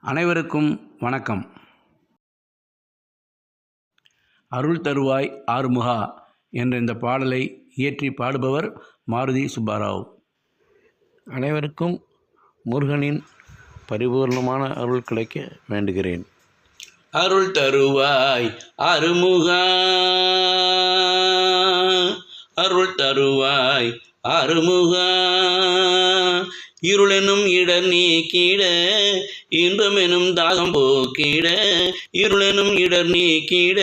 அனைவருக்கும் வணக்கம். அருள் தருவாய் ஆறுமுகா என்ற இந்த பாடலை இயற்றி பாடுபவர் மாருதி சுப்பாராவ். அனைவருக்கும் முருகனின் பரிபூர்ணமான அருள் கிடைக்க வேண்டுகிறேன். அருள் தருவாய் அருமுகா அருள் தருவாய் அருமுகா இருளெனும் இடர் நீக்கிட இன்பமெனும் தாகம் போக்கிட. இருளெனும் இடர் நீக்கிட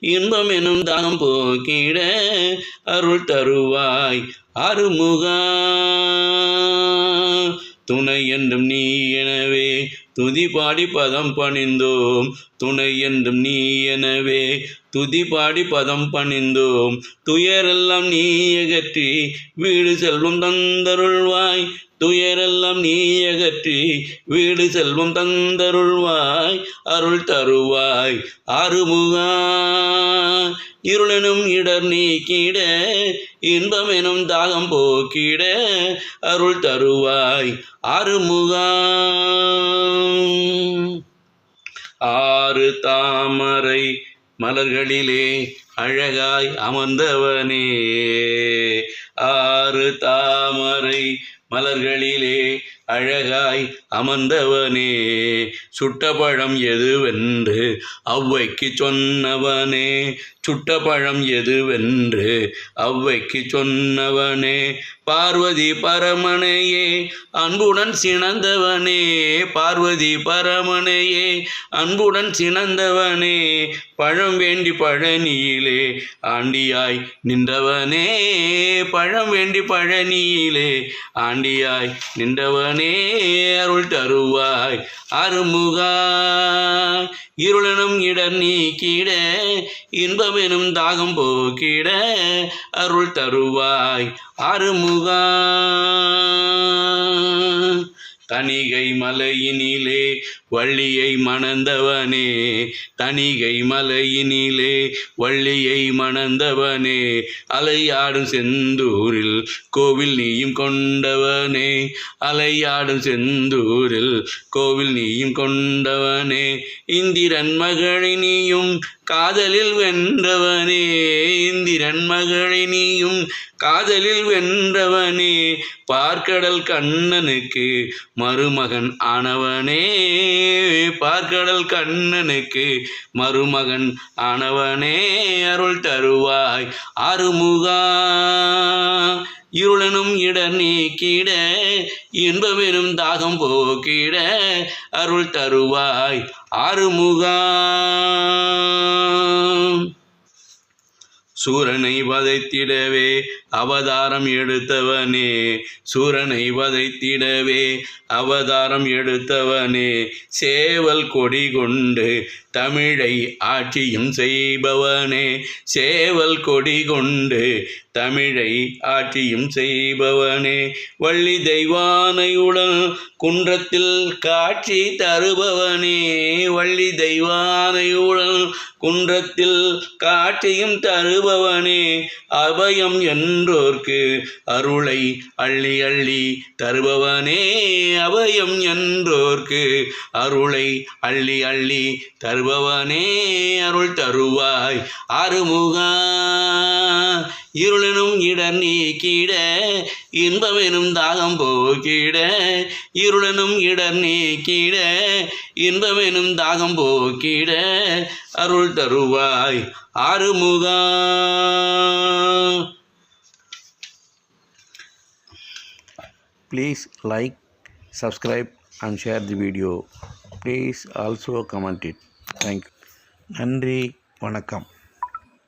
இன்பமெனும் தாகம் போக்கிட. அருள் தருவாய் அருமுகா துணை என்றும் நீ துதி பாடி பதம் பணிந்தோம். துணை என்றும் நீ எனவே துதி பாடி பதம் பணிந்தோம். துயரெல்லாம் நீ அகற்றி வீடு செல்வம் தந்தருள்வாய். துயரெல்லாம் நீ அகற்றி வீடு செல்வம் தந்தருள்வாய். அருள் தருவாய். அருமுகா இருளெனும் இடர் நீக்கிட இன்பம் எனும் தாகம் போக்கிட அருள் தருவாய் அருமுகா ஆறு தாமரை மலர்களிலே அழகாய் அமர்ந்தவனே. ஆறு தாமரை மலர்களிலே அழகாய் அமர்ந்தவனே. சுட்டபழம் எதுவென்று அவ்வைக்கு சொன்னவனே. சுட்ட பழம் எதுவென்று அவ்வைக்கு சொன்னவனே பார்வதி பரமனையே அன்புடன் சினந்தவனே பார்வதி பரமனையே அன்புடன் சினந்தவனே பழம் வேண்டி பழனியிலே ஆண்டியாய் நின்றவனே பழம் வேண்டி பழனியிலே ஆண்டியாய் நின்றவனே அருள் தருவாய் அருமுகா இருளனும் இடர் நீக்கிட இன்பமெனும் தாகம் போக்கிட அருள் தருவாய். அருமுகா தணிகை மலையினிலே வள்ளியை மணந்தவனே தணிகை மலையினிலே வள்ளியை மணந்தவனே அலையாடும் செந்தூரில் கோவில் நீயும் கொண்டவனே அலையாடும் செந்தூரில் கோவில் நீயும் கொண்டவனே இந்திரன் மகளினியும் காதலில் வென்றவனே இந்திரன் மகளினியும் காதலில் வென்றவனே பார்க்கடல் கண்ணனுக்கு மருமகன் ஆனவனே பார்க்கடல் கண்ணனுக்கு மருமகன் ஆனவனே அருள் தருவாய். அருமுகா இருளனும் இட நீக்கிட இன்பமெனும் தாகம் போக்கிட அருள் தருவாய். ஆறுமுகா சூரனை வதைத்திடவே அவதாரம் எடுத்தவனே. சூரனை வதைத்திடவே அவதாரம் எடுத்தவனே. சேவல் கொடி கொண்டு தமிழை ஆட்சியும் செய்பவனே. சேவல் கொடி கொண்டு தமிழை ஆட்சியும் செய்பவனே. வள்ளி தெய்வானையுடன் குன்றத்தில் காட்சி தருபவனே. வள்ளி தெய்வானையுடன் குன்றத்தில் காட்சியும் தருபவனே அபயம் என்றோர்க்கு அருளை அள்ளி அள்ளி தருபவனே அபயம் என்றோர்க்கு அருளை அள்ளி அள்ளி தருபவனே அருள் தருவாய் அருமுகா. இருளெனும் இட நீக்கிட இன்பமெனும் தாகம் போக்கிட இருளெனும் இடர் நீக்கிட இன்பமெனும் தாகம் போக்கிட அருள் தருவாய் ஆறுமுகா Please like, subscribe and share the video. Please also comment it. Thank you. நன்றி வணக்கம்